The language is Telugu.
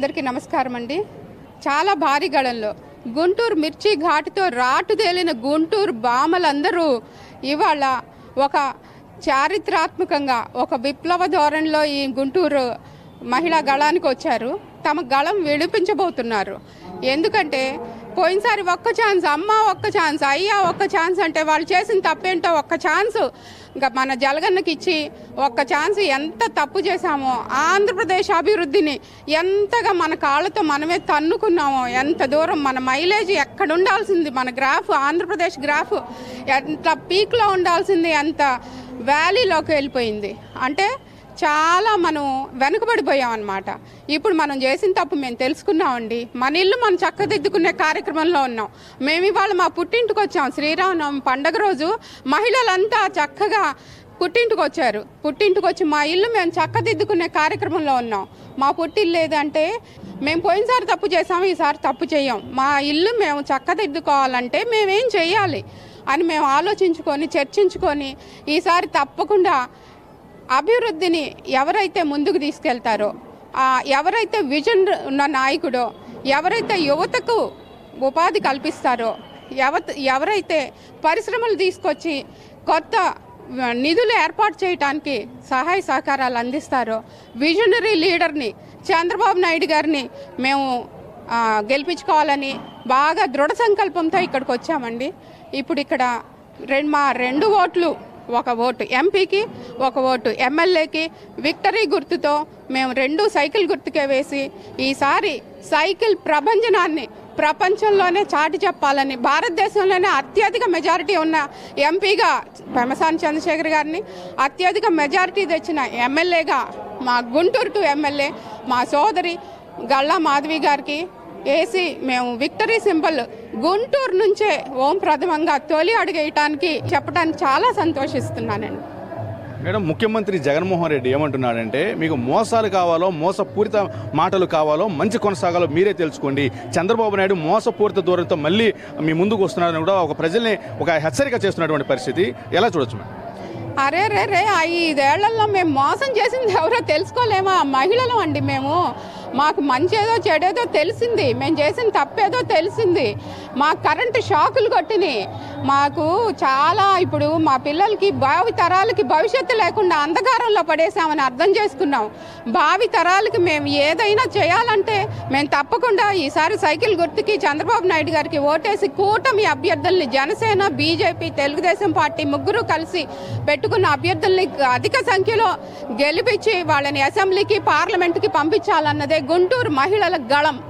అందరికీ నమస్కారం అండి. చాలా భారీ గళంలో. గుంటూరు మిర్చి ఘాటుతో రాటు తేలిన గుంటూరు బామలందరూ ఇవాళ ఒక చారిత్రాత్మకంగా ఒక విప్లవ ధోరణిలో ఈ గుంటూరు మహిళా గళానికి వచ్చారు. తమ గళం విడిపించబోతున్నారు. ఎందుకంటే పోయినసారి ఒక్క ఛాన్స్ అమ్మ ఒక్క ఛాన్స్ అయ్యా ఒక్క ఛాన్స్ అంటే వాళ్ళు చేసిన తప్పేంటో ఒక్క ఛాన్స్. ఇంకా మన జలగన్నకి ఇచ్చి ఒక్క ఛాన్స్ ఎంత తప్పు చేశామో ఆంధ్రప్రదేశ్ అభివృద్ధిని ఎంతగా మన కాళ్ళతో మనమే తన్నుకున్నామో ఎంత దూరం మన మైలేజ్ ఎక్కడ ఉండాల్సింది మన గ్రాఫ్ ఆంధ్రప్రదేశ్ గ్రాఫ్ ఎంత పీక్లో ఉండాల్సింది ఎంత వ్యాలీలోకి వెళ్ళిపోయింది. అంటే చాలా మనం వెనుకబడిపోయాం అనమాట ఇప్పుడు మనం చేసిన తప్పు మేము తెలుసుకున్నామండి. మన ఇల్లు మనం చక్కదిద్దుకునే కార్యక్రమంలో ఉన్నాం. మేము ఇవాళ మా పుట్టింటికి వచ్చాం. శ్రీరామనవమి పండగ రోజు మహిళలంతా చక్కగా పుట్టింటికి వచ్చారు. పుట్టింటికి వచ్చి మా ఇల్లు మేము చక్కదిద్దుకునే కార్యక్రమంలో ఉన్నాం. మా పుట్టిల్లు లేదంటే మేము పోయినసారి తప్పు చేసాము ఈసారి తప్పు చేయం మా ఇల్లు మేము చక్కదిద్దుకోవాలంటే మేమేం చేయాలి అని మేము ఆలోచించుకొని చర్చించుకొని ఈసారి తప్పకుండా అభివృద్ధిని ఎవరైతే ముందుకు తీసుకెళ్తారో ఎవరైతే విజన్ ఉన్న నాయకుడో ఎవరైతే యువతకు ఉపాధి కల్పిస్తారో ఎవ ఎవరైతే పరిశ్రమలు తీసుకొచ్చి కొత్త నిధులు ఏర్పాటు చేయడానికి సహాయ సహకారాలు అందిస్తారో విజనరీ లీడర్ని చంద్రబాబు నాయుడు గారిని మేము గెలిపించుకోవాలని బాగా దృఢ సంకల్పంతో ఇక్కడికి వచ్చామండి. ఇప్పుడు ఇక్కడ రెండు మా రెండు ఓట్లు ఒక ఓటు ఎంపీకి ఒక ఓటు ఎమ్మెల్యేకి విక్టరీ గుర్తుతో మేము రెండు సైకిల్ గుర్తుకే వేసి ఈసారి సైకిల్ ప్రభంజనాన్ని ప్రపంచంలోనే చాటి చెప్పాలని భారతదేశంలోనే అత్యధిక మెజారిటీ ఉన్న ఎంపీగా పెమసాని చంద్రశేఖర్ గారిని అత్యధిక మెజారిటీ తెచ్చిన ఎమ్మెల్యేగా మా గుంటూరు టు ఎమ్మెల్యే మా సోదరి గల్లా మాధవి గారికి వేసి మేము విక్టరీ సింబల్ గుంటూరు నుంచే ఓం ప్రథమంగా తొలి అడుగేయటానికి చెప్పడానికి చాలా సంతోషిస్తున్నానండి. మేడం ముఖ్యమంత్రి జగన్మోహన్ రెడ్డి ఏమంటున్నాడంటే మీకు మోసాలు కావాలో మోసపూరిత మాటలు కావాలో మంచి కొనసాగాలో మీరే తెలుసుకోండి. చంద్రబాబు నాయుడు మోసపూరిత దూరంతో మళ్ళీ మీ ముందుకు వస్తున్నారని కూడా ఒక ప్రజల్ని ఒక హెచ్చరిక చేస్తున్నటువంటి పరిస్థితి. ఎలా చూడొచ్చు మేడం? అరే రే రే ఐదేళ్ళలో మేము మోసం చేసింది ఎవరో తెలుసుకోలేమా? మహిళలు అండి మేము. మాకు మంచేదో చెడేదో తెలిసింది. మేము చేసిన తప్పేదో తెలిసింది. మా కరెంటు షాకులు కొట్టినాయి. మాకు చాలా ఇప్పుడు మా పిల్లలకి భావి తరాలకి భవిష్యత్తు లేకుండా అంధకారంలో పడేసామని అర్థం చేసుకున్నాం. భావి తరాలకి మేము ఏదైనా చేయాలంటే మేము తప్పకుండా ఈసారి సైకిల్ గుర్తుకి చంద్రబాబు నాయుడు గారికి ఓటేసి కూటమి అభ్యర్థుల్ని జనసేన బీజేపీ తెలుగుదేశం పార్టీ ముగ్గురు కలిసి పెట్టుకున్న అభ్యర్థుల్ని అధిక సంఖ్యలో గెలిపించి వాళ్ళని అసెంబ్లీకి పార్లమెంట్కి పంపించాలన్నదే గుంటూరు మహిళల గళం.